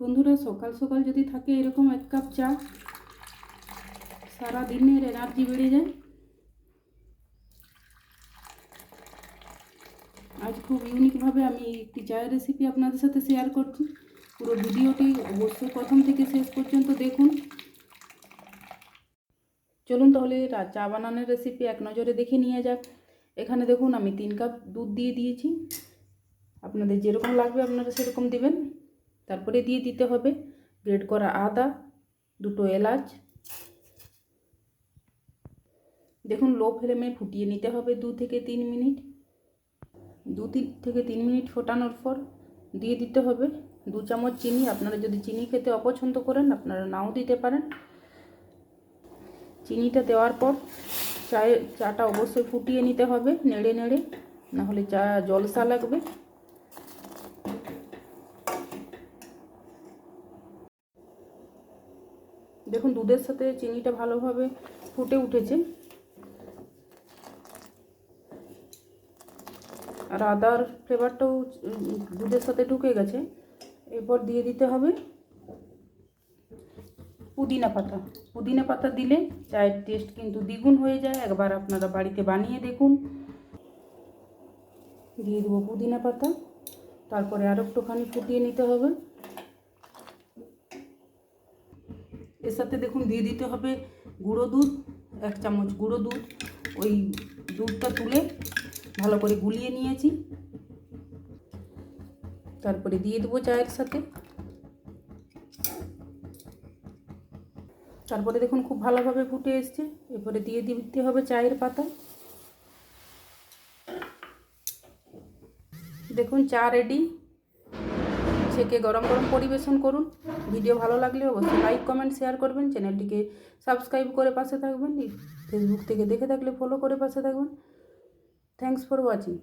বন্ধুরা, সকাল সকাল যদি থাকে এরকম এক কাপ চা, সারা দিনের এনার্জি বেড়ে যায়। আজ খুব ইউনিকভাবে আমি একটি চায়ের রেসিপি আপনাদের সাথে শেয়ার করছি। পুরো ভিডিওটি অবশ্যই প্রথম থেকে শেষ পর্যন্ত দেখুন। চলুন তাহলে চা বানানোর রেসিপি এক নজরে দেখে নিয়ে যাক। এখানে দেখুন আমি তিন কাপ দুধ দিয়ে দিয়েছি। আপনাদের যেরকম লাগবে আপনারা সেরকম দিবেন। তারপরে দিয়ে দিতে হবে। গ্রেড করা আদা, দুটো এলাচ। দেখুন, লো ফ্লেমে ফুটিয়ে নিতে হবে দু থেকে তিন মিনিট। দু তিন থেকে তিন মিনিট ফোটানোর পর দিয়ে দিতে হবে দু চামচ চিনি। আপনারা যদি চিনি খেতে অপছন্দ করেন, আপনারা নাও দিতে পারেন। চিনিটা দেওয়ার পর চায়ে চাটা অবশ্যই ফুটিয়ে নিতে হবে নেড়ে নেড়ে, নাহলে চা জলসা লাগবে। দেখুন দুধের সাথে চিনিটা ভালোভাবে ফুটে উঠেছে। আর আদার ফ্লেভারটাও দুধের সাথে ঢুকে গেছে। এরপর দিয়ে দিতে হবে পুদিনা পাতা। পুদিনা পাতা দিলে চায়ের টেস্ট কিন্তু দ্বিগুণ হয়ে যায়। একবার আপনারা বাড়িতে বানিয়ে দেখুন। দিয়ে দেবো পুদিনা পাতা। তারপরে আরও একটুখানি ফুটিয়ে নিতে হবে। এর সাথে দেখুন দিয়ে দিতে হবে গুঁড়ো দুধ, এক চামচ গুঁড়ো দুধ। ওই দুধটা তুলে ভালো করে গুলিয়ে নিয়েছি। তারপরে দিয়ে দেবো চায়ের সাথে তারপরে দেখুন খুব ভালোভাবে ফুটে এসছে। এরপরে দিয়ে দিতে হবে চায়ের পাতা। দেখুন চা রেডি ছেঁকে গরম গরম পরিবেশন করুন। ভিডিও ভালো লাগলে অবশ্যই লাইক কমেন্ট শেয়ার করবেন। চ্যানেলটিকে সাবস্ক্রাইব করে পাশে থাকবেন। ফেসবুক থেকে দেখে থাকলে ফলো করে পাশে থাকবেন। Thanks for watching